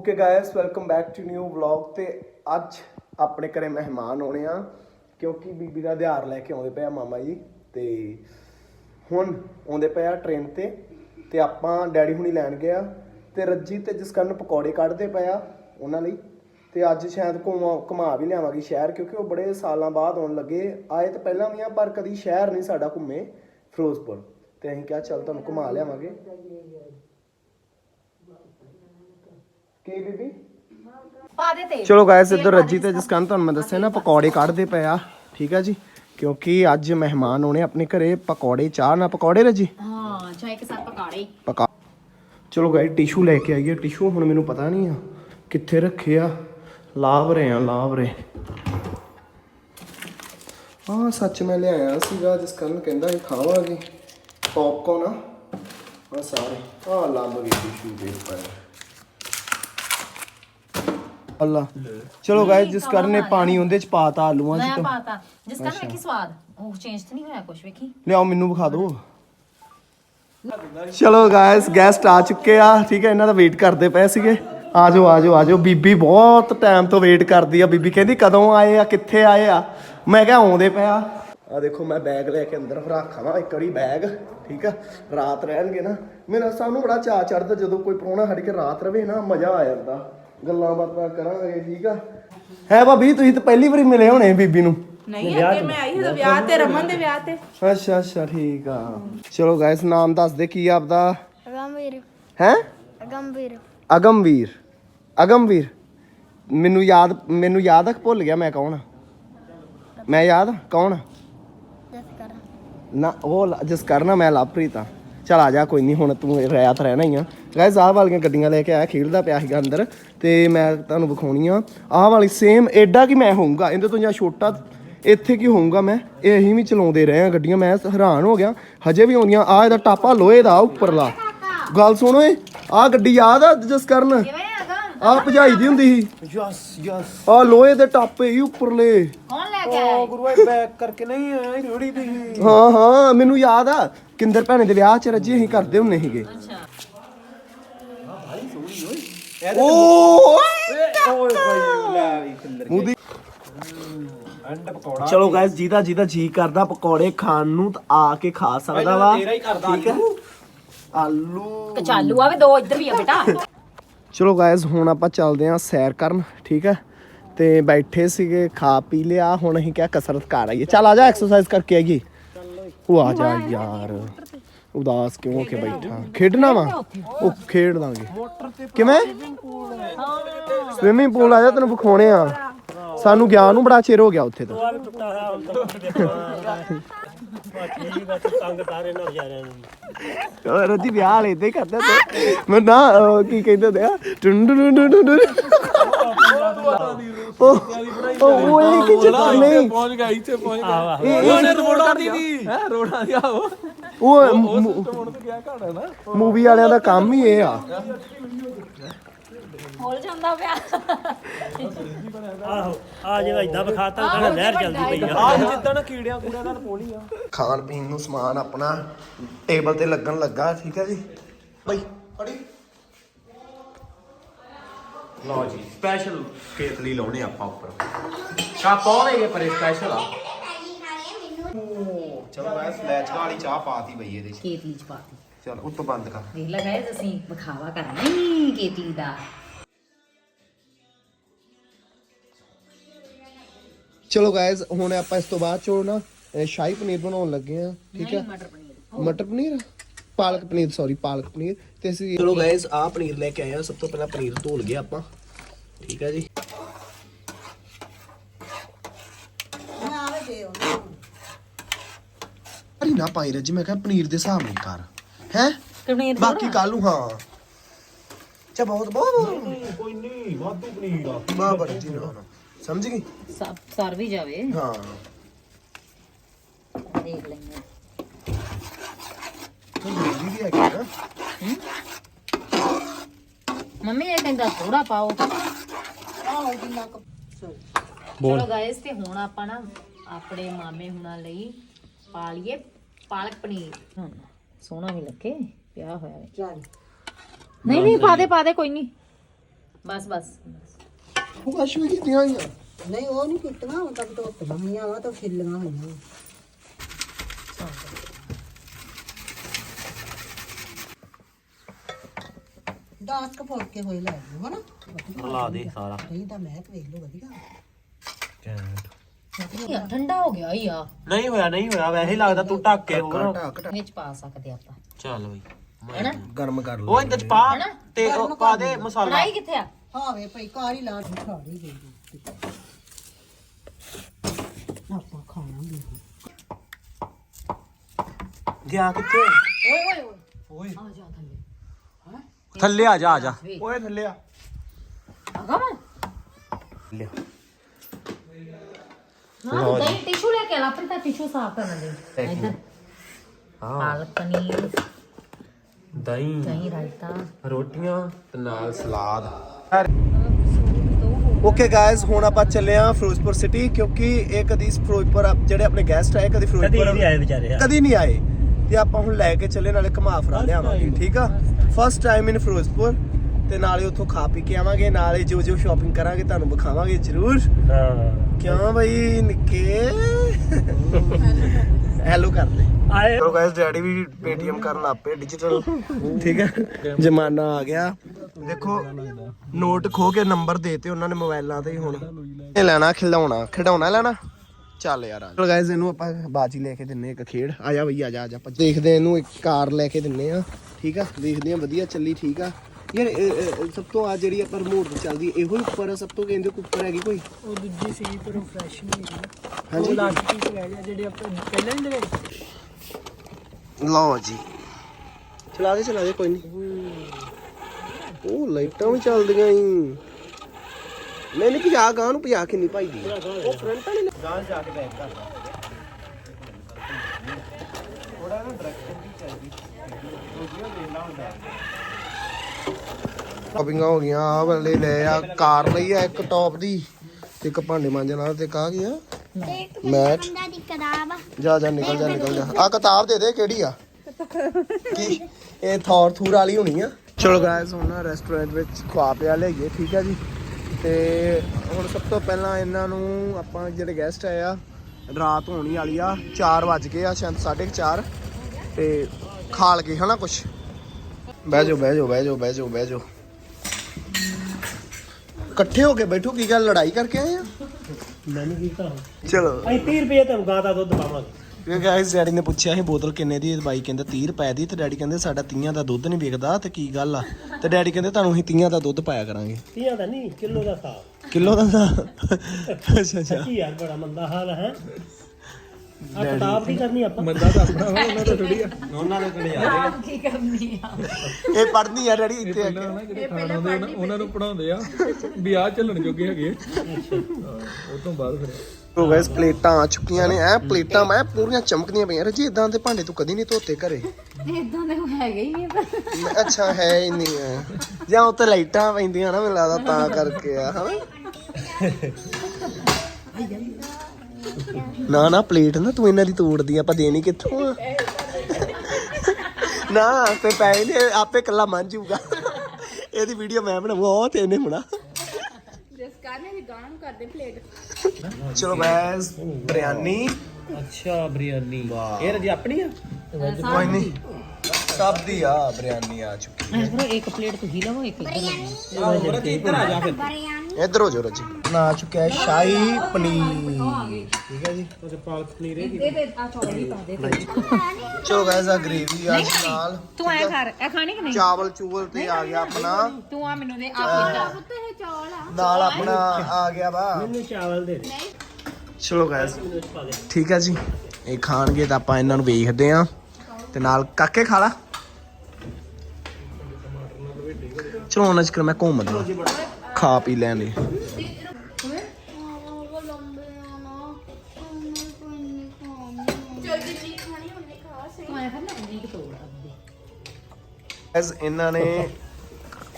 Okay guys welcome back to new vlog ਤੇ ਅੱਜ ਆਪਣੇ ਘਰੇ ਮਹਿਮਾਨ ਆਉਣੇ ਆ, ਕਿਉਂਕਿ ਬੀਬੀ ਦਾ ਦਿਹਾਰ ਲੈ ਕੇ ਆਉਂਦੇ ਪਏ ਮਾਮਾ ਜੀ ਤੇ ਹੁਣ ਆਉਂਦੇ ਪਏ ਆ ਟ੍ਰੇਨ ਤੇ ਤੇ ਆਪਾਂ ਡੈਡੀ ਹੁਣੀ ਲੈਣ ਗਿਆ ਆ ਤੇ ਰੱਜੀ ਤੇ ਜਿਸ ਪਕੌੜੇ ਕੱਢਦੇ ਪਏ ਆ ਉਹਨਾਂ ਲਈ ਤੇ ਅੱਜ ਸ਼ਾਇਦ ਘੁਮਾ ਘੁਮਾ ਵੀ ਲਿਆਵਾਂਗੇ ਸ਼ਹਿਰ, ਕਿਉਂਕਿ ਉਹ ਬੜੇ ਸਾਲਾਂ ਬਾਅਦ ਆਉਣ ਲੱਗੇ। ਆਏ ਤਾਂ ਪਹਿਲਾਂ ਵੀ ਆ, ਪਰ ਕਦੀ ਸ਼ਹਿਰ ਨਹੀਂ ਸਾਡਾ ਘੁੰਮੇ ਫਿਰੋਜ਼ਪੁਰ। ਤੇ ਅਸੀਂ ਕਿਹਾ ਚੱਲ ਤੁਹਾਨੂੰ ਘੁਮਾ ਲਿਆਵਾਂਗੇ। ਕੀ ਬੀਬੀ? ਪਾ ਦੇ ਤੇ ਚਲੋ ਗਾਇਸ ਇੱਧਰ ਰੱਜੀ ਤੇ ਜਸਕੰਨ ਤੁਹਾਨੂੰ ਮੈਂ ਦੱਸਿਆ ਨਾ ਪਕੌੜੇ ਕੱਢਦੇ ਪਏ ਆ। ਠੀਕ ਆ ਜੀ? ਕਿਉਂਕਿ ਅੱਜ ਮਹਿਮਾਨ ਆਉਣੇ ਆਪਣੇ ਘਰੇ ਪਕੌੜੇ ਚਾਹ ਨਾ ਪਕੌੜੇ ਰੱਜੀ? ਹਾਂ ਚਾਹੇ ਕੇ ਸਾਥ ਪਕਾੜੇ ਪਕਾ ਚਲੋ ਗਾਇਸ ਟਿਸ਼ੂ ਲੈ ਕੇ ਆਈਏ। ਟਿਸ਼ੂ ਹੁਣ ਮੈਨੂੰ ਪਤਾ ਨਹੀਂ ਆ ਕਿੱਥੇ ਰੱਖੇ ਆ। ਲਾਭ ਰਹੇ ਆ ਲਾਭ ਰਹੇ। ਆ ਸੱਚ ਮੈਂ ਲਿਆਇਆ ਸੀਗਾ ਜਿਸ ਕਰਨ ਕਹਿੰਦਾ ਇਹ ਖਾਵਾਂਗੇ। ਪੌਪਕੌਰਨ ਆ। ਆ ਸਾਰੇ। ਆ ਲੱਭ ਗਏ ਟਿਸ਼ੂ ਦੇ ਉੱਪਰ ਅੱਲਾ। ਚਲੋ ਗਾਇਸ ਜਿਸ ਕਰਨ ਪਾਣੀ ਉਹਦੇ ਚ ਪਾਤਾ ਆਲੂਆਂ ਚ ਮੈਂ ਤਾਂ। ਪਾਤਾ। ਜਿਸ ਤਰ੍ਹਾਂ ਵੇਖੀ ਸਵਾਦ। ਉਹ ਚੇਂਜ ਤਾਂ ਨਹੀਂ ਹੋਇਆ ਕੁਝ ਵੇਖੀ। ਲਿਆਓ ਮੈਨੂੰ ਵਿਖਾ ਦਿਓ। ਚਲੋ ਗਾਇਸ ਗੈਸਟ ਆ ਚੁੱਕੇ ਆ। ਠੀਕ ਹੈ ਇਹਨਾਂ ਦਾ ਵੇਟ ਕਰਦੇ ਪਏ ਸੀਗੇ। ਆਜੋ ਆਜੋ ਆਜੋ। ਬੀਬੀ ਬਹੁਤ ਟਾਈਮ ਤੋਂ ਵੇਟ ਕਰਦੀ ਆ। ਬੀਬੀ ਕਹਿੰਦੀ ਕਦੋਂ ਆਏ ਆ? ਕਿੱਥੇ ਆਏ ਆ? ਮੈਂ ਕਿਹਾ ਆਉਂਦੇ ਪਿਆ ਆ। ਦੇਖੋ ਮੈਂ ਬੈਗ ਲੈ ਕੇ ਅੰਦਰ ਰੱਖਾ ਵਾ ਇੱਕ ਵਾਰੀ ਬੈਗ ਠੀਕ ਆ? ਰਾਤ ਰਹਿਣਗੇ ਨਾ। ਮੇਰਾ ਸਾਨੂੰ ਬੜਾ ਚਾਅ ਚੜਦਾ ਜਦੋਂ ਕੋਈ ਪ੍ਰਾਹੁਣਾ ਸਾਡੇ ਕੇ ਰਾਤ ਰਵੇ ਨਾ ਮਜ਼ਾ ਆ ਜਾਂਦਾ। ਗੱਲਾਂ ਬਾਤਾਂ ਕਰਾਂਗੇ ਠੀਕ ਆ? ਹੈ ਭਾਬੀ ਤੁਸੀਂ ਤਾਂ ਪਹਿਲੀ ਵਾਰੀ ਮਿਲੇ ਹੋਣੇ ਬੀਬੀ ਨੂੰ। ਨਹੀਂ ਅੱਗੇ ਮੈਂ ਆਈ ਸੀ ਵਿਆਹ ਤੇ ਰਮਨ ਦੇ ਵਿਆਹ ਤੇ। ਅੱਛਾ ਅੱਛਾ ਠੀਕ ਆ। ਚਲੋ ਗਾਇਸ ਨਾਮ ਦੱਸ ਦੇ ਕੀ ਆ ਆਪਦਾ? ਅਗੰਭੀਰ ਹੈ? ਅਗੰਭੀਰ ਅਗਮਵੀਰ ਅਗਮਵੀਰ ਮੈਨੂੰ ਯਾਦ ਮੈਨੂੰ ਯਾਦ ਆ ਕਿ ਭੁੱਲ ਗਿਆ ਮੈਂ ਕੌਣ ਆ? ਮੈਂ ਯਾਦ ਆ? ਕੌਣ ਆ? ਨਾ ਉਹ ਲ- ਜਿਸ ਕਰਨਾ ਮੈਂ ਲਵਪ੍ਰੀਤ ਆ। ਚਲ ਆ ਜਾ, ਕੋਈ ਨਹੀਂ ਹੁਣ ਤੂੰ ਰਿਆਤ ਰਹਿਣਾ ਹੀ ਆ। ਗਾਇਸ ਆਹ ਵਾਲੀਆਂ ਗੱਡੀਆਂ ਲੈ ਕੇ ਆਇਆ ਖੇਡਦਾ ਪਿਆ ਸੀਗਾ ਅੰਦਰ, ਤੇ ਮੈਂ ਤੁਹਾਨੂੰ ਵਿਖਾਉਣੀ ਆ ਆਹ ਵਾਲੀ ਸੇਮ ਐਡਾ ਕਿ ਮੈਂ ਹੋਊਂਗਾ? ਇਹਦੇ ਤੋਂ ਜਾਂ ਛੋਟਾ, ਇੱਥੇ ਕੀ ਹੋਊਗਾ ਮੈਂ? ਇਹ ਅਸੀਂ ਵੀ ਚਲਾਉਂਦੇ ਰਹੇ ਆ ਗੱਡੀਆਂ, ਮੈਂ ਹੈਰਾਨ ਹੋ ਗਿਆ। ਹਜੇ ਵੀ ਆਉਂਦੀਆਂ ਆ ਇਹਦਾ ਟਾਪਾ ਲੋਹੇ ਦਾ ਉੱਪਰਲਾ। ਗੱਲ ਸੁਣੋ ਏ ਆ ਗੱਡੀ ਯਾਦ ਆ ਜਿਸ ਕਰਨ ਆ ਭਜਾਈ ਦੀ ਹੁੰਦੀ ਸੀ। Yes yes. ਆ ਲੋਹੇ ਦੇ ਟਾਪੇ ਹੀ ਉੱਪਰਲੇ। ਕੌਣ ਲੈ ਕੇ ਆਇਆ ਗੁਰੂਆ ਬੈਕ ਕਰਕੇ ਨਹੀਂ ਆਇਆ ਰੋੜੀ ਦੀ। ਹਾਂ ਹਾਂ ਮੈਨੂੰ ਯਾਦ ਆ ਕਿੰਦਰ ਭੈਣੇ ਦੇ ਵਿਆਹ ਚ ਰੱਜੀ ਅਸੀਂ ਕਰਦੇ ਹੁੰਨੇ ਸੀਗੇ। ਅੱਛਾ। ਓ ਓਏ ਭਾਈ ਲੈ ਵੀ ਖਿੰਦਰ ਮੂਦੀ ਅੰਡ ਪਕੌੜਾ। ਚਲੋ ਗਾਇਸ ਜਿਹਦਾ ਜਿਹਦਾ ਜੀ ਕਰਦਾ ਪਕੌੜੇ ਖਾਣ ਨੂੰ ਤਾਂ ਆ ਕੇ ਖਾ ਸਕਦਾ ਵਾ। ਤੇਰਾ ਹੀ ਕਰਦਾ ਠੀਕ ਹੈ? ਆਲੂ। ਕਚਾਲੂ ਆਵੇ ਦੋ ਇੱਧਰ ਵੀ ਆ ਬੇਟਾ। ਚਲੋ ਗਾਇਸ ਹੁਣ ਆਪਾਂ ਚੱਲਦੇ ਆਂ ਸੈਰ ਕਰਨ, ਠੀਕ ਹੈ? ਤੇ ਬੈਠੇ ਸੀਗੇ, ਖਾ ਪੀ ਲਿਆ, ਹੁਣ ਅਸੀਂ ਕਿਹਾ ਕਸਰਤ ਕਰ ਆਈਏ। ਚੱਲ ਆ ਜਾ ਐਕਸਰਸਾਈਜ਼ ਕਰਕੇ ਆਈਏ। ਉਹ ਆ ਜਾ ਯਾਰ। ਉਦਾਸ ਕਿਉਂ ਹੋ ਕੇ ਬੈਠਾ? ਖੇਡਣਾ ਵਾ? ਉਹ ਖੇਡ ਦਾਂਗੇ। ਕਿਵੇਂ? ਸਵਿਮਿੰਗ ਪੂਲ ਆ ਜਾ, ਤੈਨੂੰ ਵਿਖਾਉਣੇ ਆ। ਸਾਨੂੰ ਗਿਆਨ ਨੂੰ ਬੜਾ ਚਿਰ ਹੋ ਗਿਆ ਉੱਥੇ ਤਾਂ। ਚਲੋ ਰੱਜੀ ਵਿਆਹ ਵਾਲੇ ਹੀ ਕਰਦੇ ਤੇ। ਮੈਂ ਨਾ ਉਹ ਕੀ ਕਹਿੰਦੇ ਹੁੰਦੇ ਆ? ਟੁੰਡ ਟੁੰਡ ਟੁੰਡ ਟੁੰਡ ਉਹ ਉਹ ਇਹ ਕਿ ਚੱਕਰ ਨਹੀਂ। ਪਹੁੰਚ ਗਿਆ ਇੱਥੇ ਪਹੁੰਚ ਗਿਆ। ਇਹ ਉਹਨੇ ਰੋੜਾ ਦੀ ਦੀ। ਹੈ ਰੋੜਾ ਦੀ ਆਓ ਉਹ ਹੁਣ ਤੇ ਗਿਆ ਘਾੜਾ ਨਾ? ਮੂਵੀ ਵਾਲਿਆਂ ਦਾ ਕੰਮ ਹੀ ਇਹ ਆ। ਖੋਲ ਜਾਂਦਾ ਪਿਆ। ਆਹੋ ਆ ਜਿਹੜਾ ਇਦਾਂ ਵਿਖਾਤਾ ਕਹਿੰਦਾ ਲਹਿਰ ਚੱਲਦੀ ਪਈ ਆ। ਆਹ ਜਿੱਦਣ ਕੀੜਿਆਂ ਕੂੜਿਆਂ ਦਾ ਪੋਲੀ ਆ। ਖਾਣ ਪੀਣ ਨੂੰ ਸਮਾਨ ਆਪਣਾ ਟੇਬਲ ਤੇ ਲੱਗਣ ਲੱਗਾ ਠੀਕ ਹੈ ਜੀ? ਬਈ ਫੜੀ। ਲਓ ਜੀ ਸਪੈਸ਼ਲ ਖੇਤ ਲਈ ਲਾਉਣੇ ਆਪਾਂ ਉੱਪਰ। ਕਾ ਪਾਉਣਗੇ ਪਰ ਸਪੈਸ਼ਲ ਆ। ਚਲੋ ਮੈਂ ਸਲੈਚ ਵਾਲੀ ਚਾਹ ਪਾਤੀ ਬਈ ਇਹਦੇ ਚ। ਕੇਤਲੀ ਚ ਪਾਤੀ। ਚਲ ਉੱਤੋਂ ਬੰਦ ਕਰ। ਵੇਖ ਲੈ ਗਾਇਸ ਅਸੀਂ ਵਿਖਾਵਾ ਕਰਨਾ ਹੀ ਕੇਤਲੀ ਦਾ। ਚਲੋ ਗਾਇਜ਼ ਹੁਣ ਆਪਾਂ ਇਸ ਤੋਂ ਬਾਅਦ ਚੋ ਨਾ ਇਹ ਸ਼ਾਹੀ ਪਨੀਰ ਬਣਾਉਣ ਲੱਗੇ ਆ ਠੀਕ ਹੈ ਮਟਰ ਪਨੀਰ ਮਟਰ ਪਨੀਰ ਪਾਲਕ ਪਨੀਰ ਸੌਰੀ ਪਾਲਕ ਪਨੀਰ ਤੇ ਅਸੀਂ ਚਲੋ ਗਾਇਜ਼ ਆ ਪਨੀਰ ਲੈ ਕੇ ਆਏ ਆ ਸਭ ਤੋਂ ਪਹਿਲਾਂ ਪਨੀਰ ਧੋ ਲਗੇ ਆਪਾਂ ਠੀਕ ਹੈ ਜੀ ਅਰੇ ਨਾ ਪਾਈ ਰੱਜੀ ਮੈਂ ਕਿਹਾ ਪਨੀਰ ਦੇ ਹਿਸਾਬ ਨਾਲ ਕਰ ਹੈ ਪਨੀਰ ਬਾਕੀ ਕੱਲ ਨੂੰ ਹਾਂ ਚਾ ਬਹੁਤ ਬਹੁਤ ਕੋਈ ਨਹੀਂ ਵਾਧੂ ਪਨੀਰ ਆ ਮਾ ਬਰਜੀ ਨਾ ਨਾ ਸਮਝ ਗਈ? ਸਰ ਵੀ ਜਾਵੇ। ਹਾਂ। ਦੇਖ ਲੈਂਦੇ ਹਾਂ। ਇਹ ਗ੍ਰੇਵੀ ਵੀ ਹੈਗੀ ਨਾ? ਮੰਮੀ ਇਹ ਕਹਿੰਦਾ ਥੋੜਾ ਪਾਓ। ਚਲੋ। ਗਾਇਸ ਤੇ ਹੁਣ ਆਪਾਂ ਨਾ ਆਪਣੇ ਮਾਮੇ ਹੁਣਾਂ ਲਈ ਪਾ ਲਈਏ ਪਾਲਕ ਪਨੀਰ। ਹੁਣ ਸੋਹਣਾ ਵੀ ਲੱਗੇ ਪਿਆ ਹੋਇਆ ਹੈ ਨਹੀਂ ਨਹੀਂ ਪਾ ਦੇ ਪਾ ਦੇ ਕੋਈ ਨਹੀਂ। ਬਸ ਬਸ। ਵਾਸ਼ ਵੀ ਕੀਤੀਆਂ ਹੋਈਆਂ। ਨਹੀਂ ਉਹ ਨਹੀਂ ਕੀਤੀਆਂ ਉਹ ਤਾਂ ਧੋਤੀਆਂ ਹੋਈਆਂ ਵਾ ਤਾਂ ਛਿੱਲੀਆਂ ਹੋਈਆਂ। ਦਸ ਕ ਫੁਲਕੇ ਹੋਏ ਲੈ ਲਓ ਹਨਾ? ਲਾ ਦੇ ਸਾਰਾ। ਨਹੀਂ ਤਾਂ ਮੈਂ ਵੇਖ ਲਓ ਵਧੀਆ। ਯਾ ਠੰਡਾ ਹੋ ਗਿਆ ਯਾ ਨਹੀਂ ਹੋਇਆ ਨਹੀਂ ਹੋਇਆ ਵੈਸੇ ਹੀ ਲੱਗਦਾ ਤੂੰ ਢੱਕ ਕੇ ਹੋਰ। ਵਿੱਚ ਪਾ ਸਕਦੇ ਆਪਾਂ। ਚੱਲ ਬਈ। ਹੈਨਾ? ਗਰਮ ਕਰ ਲਓ ਉਹ ਇੰਦੇ ਚ ਪਾ ਤੇ ਉਹ ਪਾ ਦੇ ਮਸਾਲਾ। ਕੜਾਈ ਕਿੱਥੇ ਆ? ਹਾਵੇ ਭਈ ਕਾਰੀ ਲਾ ਕੇ ਖਾ ਲਈ ਗਈ ਆਪਾਂ ਖਾਣਾ ਵੀ ਗਿਆ ਕਿੱਥੇ? ਓਏ ਓਏ ਓਏ। ਓਏ। ਆ ਜਾ ਥੱਲੇ। ਥੱਲੇ ਆ ਜਾ ਆ ਜਾ। ਓਏ ਥੱਲੇ ਆ। ਆਗਾ ਮੈਂ? ਲਿਆ। ਹਾਂ ਦਹੀਂ ਟਿਸ਼ੂ ਲੈ ਕੇ ਆ ਆਪਣੀ ਤਾਂ ਟਿਸ਼ੂ ਸਾਫ਼ ਕਰਨ ਦੇ ਇੱਧਰ। ਹਾਂ। ਪਾਲਕ ਪਨੀਰ ਦਹੀਂ ਦਹੀਂ ਰਾਇਤਾ। ਰੋਟੀਆਂ ਤੇ ਨਾਲ ਸਲਾਦ। ਓਕੇ ਗਾਇਜ਼ ਹੁਣ ਆਪਾਂ ਚੱਲੇ ਆ ਫਿਰੋਜ਼ਪੁਰ ਸਿਟੀ ਕਿਉਂਕਿ ਇਹ ਕਦੀ ਫਿਰੋਜ਼ਪੁਰ ਜਿਹੜੇ ਆਪਣੇ ਗੈਸਟ ਆਏ ਕਦੀ ਕਦੀ ਫਿਰੋਜ਼ਪੁਰ ਨਹੀਂ ਆਏ ਵਿਚਾਰੇ ਕਦੀ ਨਹੀਂ ਆਏ। ਤੇ ਆਪਾਂ ਹੁਣ ਲੈ ਕੇ ਚੱਲੇ ਨਾਲੇ ਘੁਮਾ ਫਰਾ ਲਿਆਵਾਂਗੇ ਠੀਕ ਆ? First time in Firozpur. ਤੇ ਨਾਲੇ ਉੱਥੋਂ ਖਾ ਪੀ ਕੇ ਆਵਾਂਗੇ ਨਾਲੇ ਜੋ ਜੋ ਸ਼ਾਪਿੰਗ ਕਰਾਂਗੇ ਤੁਹਾਨੂੰ ਵਿਖਾਵਾਂਗੇ ਜ਼ਰੂਰ। ਹਾਂ। ਕਿਉਂ ਬਈ ਨਿੱਕੇ? ਹੈਲੋ ਕਰ ਲੈ ਆਏ। ਚਲੋ ਗਾਇਸ ਡੈਡੀ ਵੀ ਪੇਟੀਐਮ ਕਰਨ ਆਪੇ ਡਿਜੀਟਲ ਠੀਕ ਹੈ ਜ਼ਮਾਨਾ ਆ ਗਿਆ। ਦੇਖੋ ਨੋਟ ਖੋ ਕੇ ਨੰਬਰ ਦੇਤੇ ਉਹਨਾਂ ਨੇ ਮੋਬਾਈਲਾਂ ਤੇ ਹੀ ਹੁਣ। ਇਹ ਲੈਣਾ ਖਿਡੌਣਾ। ਖਿਡੌਣਾ ਲੈਣਾ? ਚੱਲ ਯਾਰ ਚਲੋ ਗਾਇਸ ਇਹਨੂੰ ਆਪਾਂ ਬਾਜੀ ਲੈ ਕੇ ਦਿੰਨੇ ਇੱਕ ਖੇਡ। ਆ ਜਾ ਬਈ ਆ ਜਾ ਆ ਜਾ ਆਪਾਂ ਦੇਖਦੇ ਹਾਂ ਇਹਨੂੰ ਇੱਕ ਕਾਰ ਲੈ ਕੇ ਦਿੰਨੇ ਆ। ਠੀਕ ਆ? ਦੇਖਦੇ ਆ ਵਧੀਆ ਚੱਲੀ ਠੀਕ ਆ? ਯਾਰ ਸਭ ਤੋਂ ਆ ਜਿਹੜੀ ਆਪਾਂ ਰਿਮੋਟ ਤੇ ਚੱਲਦੀ ਹੈ, ਇਹੋ ਹੀ ਉੱਪਰ ਆ ਸਭ ਤੋਂ ਕਹਿੰਦੇ ਉੱਪਰ ਹੈਗੀ ਕੋਈ? ਉਹ ਦੂਜੀ ਸੀ ਪਰ ਫਰੈਸ਼ ਨਹੀਂ ਹਾਂਜੀ। ਲਾਸਟ ਪੀਸ ਰਹਿ ਗਿਆ ਜਿਹੜੇ ਆਪਾਂ ਪਹਿਲਾਂ ਨਹੀਂ ਲਗਾਏ ਲਓ ਜੀ। ਚਲਾ ਦੇ ਚਲਾ ਦੇ ਕੋਈ ਨਹੀਂ ਉਹ ਲਾਈਟਾਂ ਵੀ ਚੱਲਦੀਆਂ ਈ। ਨਹੀਂ ਨਹੀਂ ਭਜਾ ਗਾਂ ਨੂੰ ਭਜਾ ਕਿੰਨੀ ਭਾਈ ਦੀ। ਉਹ ਫਰੰਟ ਵਾਲੀ ਗਾਂ ਜਾ ਕੇ ਬੈਕ ਕਰਦਾ ਥੋੜਾ ਨਾ ਡਾਇਰੈਕਸ਼ਨ ਵੀ ਚਾਹੀਦੀ। ਦੂਜੀਆਂ ਦੇਖਣਾ ਹੁੰਦਾ। ਸ਼ਾਪਿੰਗਾਂ ਹੋ ਗਈਆਂ ਆ ਵਾਲੇ ਲੈ ਆ ਕਾਰ ਲਈ ਆ ਇੱਕ ਟੌਪ ਦੀ। ਤੇ ਇੱਕ ਭਾਂਡੇ ਮਾਂਜਣ ਵਾਲਾ ਤੇ ਕਾ ਗਿਆ ਮੈਟ ਬੰਦਾ ਦੀ ਕਿਤਾਬ ਜਾ ਜਾ, ਨਿਕਲ ਜਾ ਨਿਕਲ ਜਾ। ਆ ਕਿਤਾਬ ਦੇ ਦੇ, ਕਿਹੜੀ ਆ? ਕੀ? ਇਹ ਥੌਰ ਥੂਰ ਵਾਲੀ ਹੋਣੀ ਆ। ਚਲੋ ਗਾਇਸ ਹੁਣ ਨਾ ਰੈਸਟੋਰੈਂਟ ਵਿੱਚ ਖਵਾ ਪਿਆ ਲਈਏ ਠੀਕ ਆ ਜੀ? ਤੇ ਹੁਣ ਸਭ ਤੋਂ ਪਹਿਲਾਂ ਇਹਨਾਂ ਨੂੰ ਆਪਾਂ ਜਿਹੜੇ ਗੈਸਟ ਆਏ ਆ, ਰਾਤ ਹੋਣੀ ਵਾਲੀ ਆ 4 ਵੱਜ ਗਏ ਆ, ਸ਼ਾਇਦ 4:30 ਤੇ ਖਾ ਲਗੇ ਹਨਾ ਕੁਛ? ਬਹਿ ਜਾਓ ਬਹਿ ਜਾਓ ਬਹਿ ਜਾਓ ਬਹਿ ਜਾਓ ਬਹਿ ਜਾਓ। ਇਕੱਠੇ ਹੋ ਕੇ ਬੈਠੋ, ਕੀ ਗੱਲ, ਲੜਾਈ ਕਰਕੇ ਆਏ ਆ? ਮੈਨੂੰ ਕੀ ਕਹਾਂ ਚਲੋ। ਅਸੀਂ 30 ਰੁਪਏ ਤੁਹਾਨੂੰ ਗਾਂ ਦਾ ਦੁੱਧ ਪਾਵਾਂਗੇ। ਕਿਉਂਕਿ ਗਾਇਸ ਡੈਡੀ ਨੇ ਪੁੱਛਿਆ ਸੀ ਬੋਤਲ ਕਿੰਨੇ ਦੀ ਹੈ ਬਾਈ ਕਹਿੰਦਾ 30 ਰੁਪਏ ਦੀ ਤੇ ਡੈਡੀ ਕਹਿੰਦੇ ਸਾਡਾ 30 ਦਾ ਦੁੱਧ ਨਹੀਂ ਵਿਕਦਾ ਤੇ ਕੀ ਗੱਲ ਆ? ਤੇ ਡੈਡੀ ਕਹਿੰਦੇ ਤੁਹਾਨੂੰ ਅਸੀਂ 30 ਦਾ ਦੁੱਧ ਪਾਇਆ ਕਰਾਂਗੇ। 30 ਦਾ ਨਹੀਂ ਕਿਲੋ ਦਾ ਹਿਸਾਬ ਕਿਲੋ ਦਾ ਤਾਂ ਅੱਛਾ ਅੱਛਾ। ਕੀ ਯਾਰ ਬੜਾ ਮੰਦਾ ਹਾਲ ਹੈ। ਆ ਕਿਤਾਬ ਦੀ ਕਰਨੀ ਆਪਾਂ। ਕੀ ਕਰਨੀ ਆ? ਇਹ ਪੜ੍ਹਨੀ ਆ ਡੈਡੀ ਇੱਥੇ ਆ ਕੇ। ਉਹਨਾਂ ਨੂੰ ਪੜਾਉਂਦੇ ਆ। ਵੀ ਆ ਚੱਲਣ ਜੋਗੇ ਹੈਗੇ। ਉਹ ਤੋਂ ਬਾਅਦ ਫਿਰ। ਹੋ ਗਾਇਸ ਪਲੇਟਾਂ ਆ ਚੁੱਕੀਆਂ ਨੇ ਐ ਪਲੇਟਾਂ ਮੈਂ ਪੂਰੀਆਂ ਚਮਕਦੀਆਂ ਪਈਆਂ। ਰਜੀ ਇਦਾਂ ਦੇ ਭਾਂਡੇ ਤੂੰ ਕਦੀ ਨਹੀਂ ਧੋਤੇ ਘਰੇ? ਇਦਾਂ ਦੇ ਹੈਗੇ ਹੀ ਆ ਅੱਛਾ ਹੈ ਹੀ ਨਹੀਂ ਹੈ ਜਾਂ ਉੱਤੇ ਲਾਈਟਾਂ ਪੈਂਦੀਆਂ ਨਾ ਮੈਨੂੰ ਲੱਗਦਾ ਤਾਂ ਕਰਕੇ ਆ ਹਨਾ? ਨਾ ਨਾ ਪਲੇਟ ਨਾ ਤੂੰ ਇਹਨਾਂ ਦੀ ਤੋੜਦੀ ਆ, ਆਪਾਂ ਦੇਣੀ ਕਿੱਥੋਂ ਆ? ਨਾ ਤੇ ਪੈ ਨੇ ਆਪੇ ਕੱਲਾ ਮੰਨ ਜਾਊਗਾ। ਇਹਦੀ ਵੀਡੀਓ ਮੈਂ ਬਣਾਉਂਗਾ ਉਹ ਤੇ ਇਹਨੇ ਹੋਣਾ ਜਿਸ ਕਾਰਨ ਵੀ ਗਾਂ ਨੂੰ ਕਰਦੇ ਪਲੇਟ ਚਲੋ ਬੈਸ ਬਿਰਿਆਨੀ। ਅੱਛਾ ਬਿਰਿਆਨੀ। ਇਹ ਰਜੀ ਆਪਣੀ ਆ? ਕੋਈ ਨਹੀਂ ਸਭ ਦੀ ਆ ਬਿਰਿਆਨੀ ਆ ਚੁੱਕੀ ਕਰੋ ਇੱਕ ਪਲੇਟ ਤੁਸੀਂ ਲਵੋ ਇੱਕ ਇੱਧਰ ਆ ਜਾ ਫਿਰ। ਇੱਧਰ ਹੋ ਜਾਓ ਰਜੀ। ਨਾ ਆ ਚੁੱਕਿਆ ਹੈ ਸ਼ਾਹੀ ਪਨੀਰ। ਠੀਕ ਹੈ ਜੀ? ਉਹਦੇ ਪਾਲਕ ਪਨੀਰ ਇਹ ਦੇ ਦੇ ਆ ਚੌੜੀ ਪਾ ਦੇ ਚਲੋ ਗਾਇਸ ਆ ਗ੍ਰੇਵੀ ਆ ਜੀ ਨਾਲ। ਤੂੰ ਐ ਕਰ ਇਹ ਖਾਣੀ ਕਿ ਨਹੀਂ? ਚਾਵਲ ਚੂਵਲ ਤੇ ਆ ਗਿਆ ਆਪਣਾ। ਤੂੰ ਆ ਮੈਨੂੰ ਦੇ ਆ ਪੀਤਾ ਤੇ ਚੌਲ ਆ ਨਾਲ ਆਪਣਾ ਆ ਗਿਆ ਵਾ। ਮੈਨੂੰ ਚਾਵਲ ਦੇ ਦੇ। ਚਲੋ ਗਾਇਸ ਇਹ ਠੀਕ ਹੈ ਜੀ। ਇਹ ਖਾਣਗੇ ਤਾਂ ਆਪਾਂ ਇਹਨਾਂ ਨੂੰ ਵੇਖਦੇ ਆ ਤੇ ਨਾਲ ਕਾਕੇ ਖਾ ਲਾ। ਚਲੋ ਉਹਨਾਂ ਚ ਮੈਂ ਘੁੰਮਦਾ। ਖਾ ਪੀ ਲੈਣੇ ਉਹ ਤੂੰ ਐ ਕਰ ਨਾ ਇੰਨੀ ਕੁ ਤੋੜ ਅੱਧੀ ਗਾਇਸ ਇਹਨਾਂ ਨੇ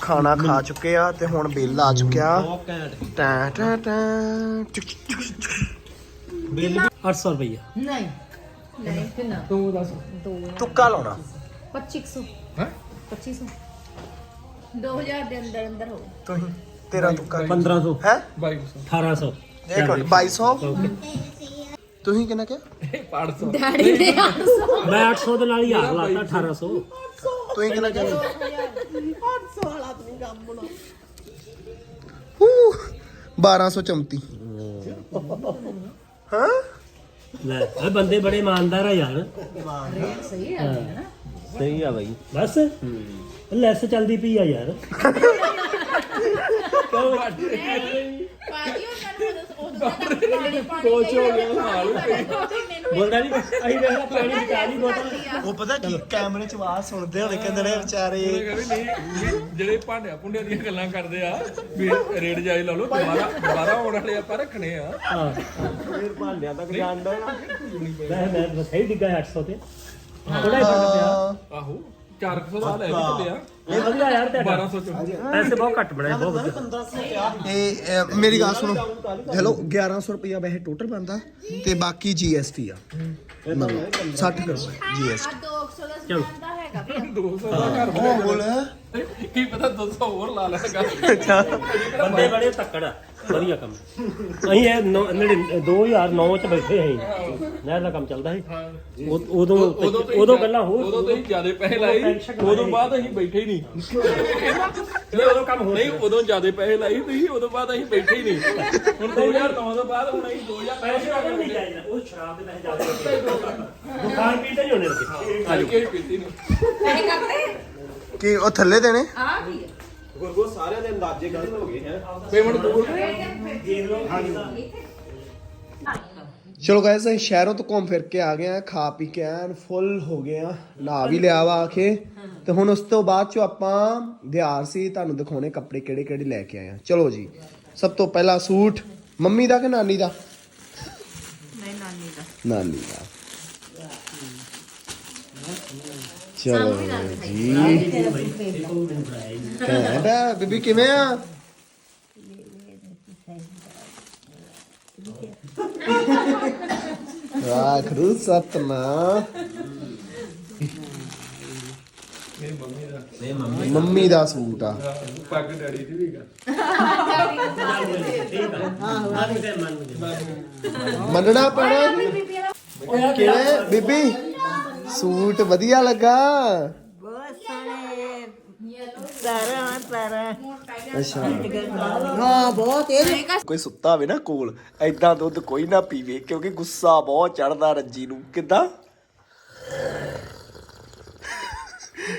ਖਾਣਾ ਖਾ ਚੁੱਕੇ ਆ ਤੇ ਹੁਣ ਬਿੱਲ ਆ ਚੁੱਕਿਆ। ਬਹੁਤ ਘੈਂਟ ਟਾ ਟਾ ਟਾ। ਚੁਕ, ਚੁਕ, ਚੁਕ। ਬਿੱਲ 800 ਰੁਪਈਆ। ਨਹੀਂ ਨਹੀਂ ਕਿੰਨਾ ਤੂੰ ਦੱਸ ਦੋ ਤੁੱਕਾ ਲਾਉਣਾ। 2500 ਹੈ? 2500 2000 ਦੇ ਅੰਦਰ ਅੰਦਰ ਹੋ। ਤੁਸੀਂ ਤੇਰਾ ਤੁੱਕਾ। 1500 ਹੈ? 2200 1800 ਇੱਕ ਮਿੰਟ 2200 ਤੁਸੀਂ ਕਿੰਨਾ ਕਿਹਾ? 500 ਮੈਂ 800 ਦੇ ਨਾਲ ਹੀ ਹਾਰ ਲਾਤਾ 1800 ਤੁਸੀਂ ਕਿੰਨਾ ਕਿਹਾ? 800 ਵਾਲਾ ਤੂੰ ਕੰਮ ਬਣਾ ਹੂ? 1234 ਹਾਂ ਲੈ ਇਹ ਬੰਦੇ ਬੜੇ ਇਮਾਨਦਾਰ ਆ ਯਾਰ। ਸਹੀ ਆ ਨਾ ਸਹੀ ਆ ਬਾਈ। ਬਸ? ਲੈਸ ਚੱਲਦੀ ਪਈ ਆ ਯਾਰ। ਪਾਜੀ ਉਹਨਾਂ ਨੂੰ ਉਦੋਂ ਤੱਕ ਪਾਣੀ ਪਾਣੀ ਕੋਚ ਹੋ ਗਿਆ ਹਾਲ। ਬੋਲਦਾ ਨਹੀਂ ਅਸੀਂ ਵੇਖਦਾ ਪਾਣੀ ਦੀ ਕਾਲੀ ਬੋਤਲ। ਉਹ ਪਤਾ ਕੀ ਕੈਮਰੇ 'ਚ ਆਵਾਜ਼ ਸੁਣਦੇ ਹੋਣੇ ਕਹਿੰਦੇ ਨੇ ਵਿਚਾਰੇ। ਜਿਹੜੇ ਭਾਂਡਿਆਂ ਭੁੰਡਿਆਂ ਦੀਆਂ ਗੱਲਾਂ ਕਰਦੇ ਆ ਵੀ ਰੇਡ ਜਾਈ ਲਾ ਲਓ ਦੁਬਾਰਾ ਦੁਬਾਰਾ ਆਉਣ ਵਾਲੇ ਆਪਾਂ ਰੱਖਣੇ ਆ। ਹਾਂ। ਫਿਰ ਭਾਂਡਿਆਂ ਤੱਕ ਜਾਂਦਾ ਮੈਂ ਮੈਂ ਸਹੀ ਡਿੱਗਾ 800 ਤੇ। ਥੋੜਾ ਹੀ ਫ਼ਰਕ ਪਿਆ। ਆਹੋ। 400 ਦਾ ਲੈ ਕੇ ਚੱਲਿਆ ਇਹ ਵਧੀਆ ਯਾਰ ਤੁਹਾਡਾ। 1200 ਚ। ਪੈਸੇ ਬਹੁਤ ਘੱਟ ਬਣਾਏ ਬਹੁਤ ਵਧੀਆ। ਇਹ ਅਹ, ਮੇਰੀ ਗੱਲ ਸੁਣੋ। ਹੈਲੋ 1100 ਰੁਪਇਆ ਵੈਸੇ ਟੋਟਲ ਬਣਦਾ ਤੇ ਬਾਕੀ ਜੀਐਸਟੀ ਆ। 60 ਕਰੋ। ਜੀਐਸਟੀ 200 ਦਾ ਸਮਾਨ ਦਾ ਹੈਗਾ ਵੀ। 200 ਦਾ ਘਰ ਉਹ ਬੋਲ। ਕੀ ਪਤਾ 200 ਹੋਰ ਲਾ ਲੈਗਾ। ਬੰਦੇ ਬੜੇ ਤੱਕੜ। ਆ ਵਧੀਆ ਕੰਮ ਅਸੀਂ ਇਹ 2009 ਚ ਬੈਠੇ ਸੀ ਨਹਿਰ ਦਾ ਕੰਮ ਚੱਲਦਾ ਸੀ। ਉਦ- ਉਦੋਂ ਤੁਸੀਂ ਉਦੋਂ ਗੱਲਾਂ ਹੋਰ ਉਦੋਂ ਤੁਸੀਂ ਜ਼ਿਆਦਾ ਪੈਸੇ ਲਾਈ ਉਦੋਂ ਬਾਅਦ ਅਸੀਂ ਬੈਠੇ ਹੀ ਨਹੀਂ। ਨਹੀਂ ਉਦੋਂ ਕੰਮ ਹੋਰ ਨਹੀਂ ਉਦੋਂ ਜ਼ਿਆਦਾ ਪੈਸੇ ਲਾਈ ਤੁਸੀਂ ਉਦੋਂ ਬਾਅਦ ਅਸੀਂ ਬੈਠੇ ਹੀ ਨਹੀਂ। ਹੁਣ 2009 ਤੋਂ ਬਾਅਦ ਹੁਣ ਅਸੀਂ 2000 ਪੈਸੇ ਵਾਲਾ ਨਹੀਂ ਚਾਹੀਦਾ। ਉਹ ਸ਼ਰਾਬ ਦੇ ਪੈਸੇ ਜ਼ਿਆਦਾ ਦੁਕਾਨ ਪੀਣ ਤੇ ਨਹੀਂ ਹੋਣੇ ਲੱਗੇ ਕੇ ਪੀਤੀ ਨਹੀਂ। ਕਿ ਉਹ ਥੱਲੇ ਦੇਣੇ? ਪੇਮੈਂਟ ਦੂਰ ਚਲੋ ਗਾਇਸ ਅਸੀਂ ਸ਼ਹਿਰੋਂ ਤੋਂ ਘੁੰਮ ਫਿਰ ਕੇ ਆ ਗਏ ਆ ਖਾ ਪੀ ਕੇ ਐਨ ਫੁੱਲ ਹੋ ਗਏ ਆ ਨਹਾ ਵੀ ਲਿਆ ਵਾ ਆ ਕੇ। ਤੇ ਹੁਣ ਉਸ ਤੋਂ ਬਾਅਦ ਚ ਆਪਾਂ ਦਿਹਾਰ ਸੀ ਤੁਹਾਨੂੰ ਦਿਖਾਉਣੇ ਕੱਪੜੇ ਕਿਹੜੇ ਕਿਹੜੇ ਲੈ ਕੇ ਆਏ ਆ ਚਲੋ ਜੀ ਸਭ ਤੋਂ ਪਹਿਲਾ ਸੂਟ ਮੰਮੀ ਦਾ ਕਿ ਨਾਨੀ ਦਾ? ਨਹੀਂ ਨਾਨੀ ਦਾ। ਨਾਨੀ ਦਾ। ਚਲੋ ਜੀ ਕਹਿੰਦਾ ਬੀਬੀ ਕਿਵੇਂ ਆ? ਵਾਖਰੂ ਸਤਨਾ ਮੰਮੀ ਦਾ ਸੂਟ ਆ। ਪੱਗ ਡੈਡੀ ਦੀ ਵੀ ਗਾ ਮੰਨਣਾ ਪੈਣਾ? ਕਿਵੇਂ ਬੀਬੀ? ਸੂਟ ਵਧੀਆ ਲੱਗਾ। ਬਹੁਤ ਸੋਹਣੇ। ਸਾਰਾ ਸਾਰਾ ਅੱਛਾ। ਹਾਂ ਬਹੁਤ ਇਹ ਕੋਈ ਸੁੱਤਾ ਹੋਵੇ ਨਾ ਕੋਲ ਐਦਾਂ ਦੁੱਧ ਕੋਈ ਨਾ ਪੀਵੇ ਕਿਉਂਕਿ ਗੁੱਸਾ ਬਹੁਤ ਚੜਦਾ ਰੱਜੀ ਨੂੰ। ਕਿੱਦਾਂ?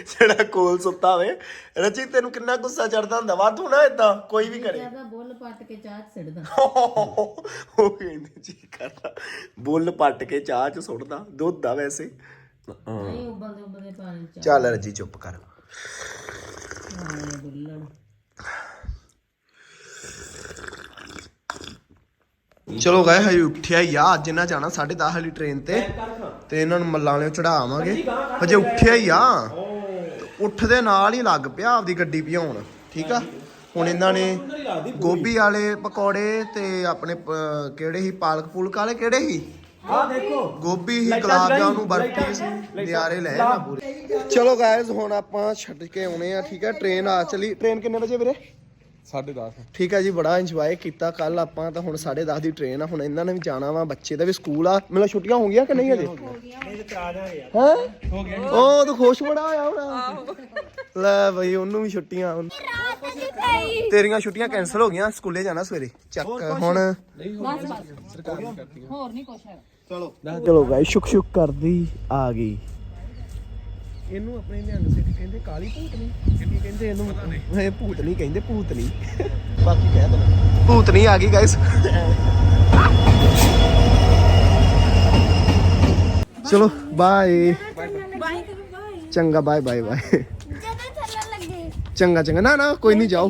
ਜਿਹੜਾ ਕੋਲ ਸੁੱਤਾ ਹੋਵੇ ਰੱਜੀ ਤੈਨੂੰ ਕਿੰਨਾ ਗੁੱਸਾ ਚੜਦਾ ਹੁੰਦਾ? ਵਾਧੂ ਨਾ ਐਦਾਂ ਕੋਈ ਵੀ ਕਰੇ। ਜ਼ਿਆਦਾ ਬੁੱਲ ਪੱਟ ਕੇ ਚਾਹ ਚ ਸਿੱਟਦਾ। ਉਹ ਕਹਿੰਦੇ ਜੀ ਕਰਦਾ। ਬੁੱਲ ਪੱਟ ਕੇ ਚਾਹ ਚ ਸੁੱਟਦਾ ਦੁੱਧ ਆ ਵੈਸੇ। ਨਹੀਂ ਉਬਲਦੇ ਉਬਲਦੇ ਪਾਣੀ ਚ ਚੱਲ। ਰੱਜੀ ਚੁੱਪ ਕਰ। ਬੁੱਲਣ ਚਲੋ ਗਏ ਹਜੇ ਉੱਠਿਆ ਹੀ ਆ ਅੱਜ ਇਹਨਾਂ ਜਾਣਾ 10:30 ਵਾਲੀ ਟ੍ਰੇਨ ਤੇ। ਤੇ ਇਹਨਾਂ ਨੂੰ ਮੱਲਾਂ ਵਾਲਿਓ ਚੜਾਵਾਂਗੇ ਹਜੇ ਉੱਠਿਆ ਹੀ ਆ। ਉੱਠਦੇ ਨਾਲ ਹੀ ਲੱਗ ਪਿਆ ਆਪਦੀ ਗੱਡੀ ਭਜਾਉਣ ਠੀਕ ਆ? ਹੁਣ ਇਹਨਾਂ ਨੇ ਗੋਭੀ ਵਾਲੇ ਪਕੌੜੇ ਤੇ ਆਪਣੇ ਕਿਹੜੇ ਸੀ? ਪਾਲਕ ਪੂਲਕ ਵਾਲੇ ਕਿਹੜੇ ਸੀ? ਆ ਦੇਖੋ। ਗੋਭੀ ਹੀ ਗੁਲਾਬ ਜਾਮਨ ਬਰਫੀ ਸੀ। ਨਿਆਰੇ ਲੈ ਨਾ ਪੂਰੇ ਚਲੋ ਗਾਇਜ਼ ਹੁਣ ਆਪਾਂ ਛੱਡ ਕੇ ਆਉਣੇ ਆ ਠੀਕ ਆ ਟ੍ਰੇਨ ਆ ਚਲੀ। ਟ੍ਰੇਨ ਕਿੰਨੇ ਵਜੇ ਵੀਰੇ? 10:30 ਠੀਕ ਹੈ ਜੀ ਬੜਾ ਇੰਜੋਏ ਕੀਤਾ। ਕੱਲ ਆਪਾਂ ਤਾਂ ਹੁਣ 10:30 ਦੀ ਟ੍ਰੇਨ ਆ। ਹੁਣ ਇਹਨਾਂ ਨੇ ਵੀ ਜਾਣਾ ਵਾ ਬੱਚੇ ਦਾ ਵੀ ਸਕੂਲ ਆ। ਮਤਲਬ ਛੁੱਟੀਆਂ ਹੋ ਗਈਆਂ ਕਿ ਨਹੀਂ ਅਜੇ? ਹੈ? ਹੋ ਗਿਆ ਉਹ ਤਾਂ ਖੁਸ਼ ਬੜਾ ਹੋਇਆ ਹੋਣਾ। ਲੈ ਬਈ ਉਹਨੂੰ ਵੀ ਛੁੱਟੀਆਂ। ਤੇਰੀਆਂ ਛੁੱਟੀਆਂ ਕੈਨਸਲ ਹੋ ਗਈਆਂ। ਸਕੂਲੇ ਜਾਣਾ ਸਵੇਰੇ। ਚੱਕ ਹੁਣ ਹੋਰ ਨਹੀਂ ਕੁਛ ਹੈਗਾ। ਚਲੋ। ਗਾਇ ਸ਼ੁਕ ਸ਼ੁਕ ਕਰਦੀ ਆ ਗਈ। ਇਹਨੂੰ ਆਪਣੇ ਨਿਹੰਗ ਸਿੱਖ ਕਹਿੰਦੇ ਕਾਲੀ ਭੂਤਨੀ ਕਿਉਂਕਿ ਕਹਿੰਦੇ ਇਹਨੂੰ? ਇਹ ਭੂਤਨੀ ਕਹਿੰਦੇ ਭੂਤਨੀ ਬਾਕੀ ਕਹਿ ਦੇਣਾ ਭੂਤਨੀ ਆ ਗਈ ਗਾਇਸ ਚਲੋ ਬਾਏ ਚੰਗਾ ਬਾਏ ਬਾਏ ਬਾਏ ਜਦੋਂ ਥੱਲੇ ਲੱਗੇ। ਚੰਗਾ ਚੰਗਾ। ਨਾ ਨਾ ਕੋਈ ਨਹੀਂ ਜਾਓ।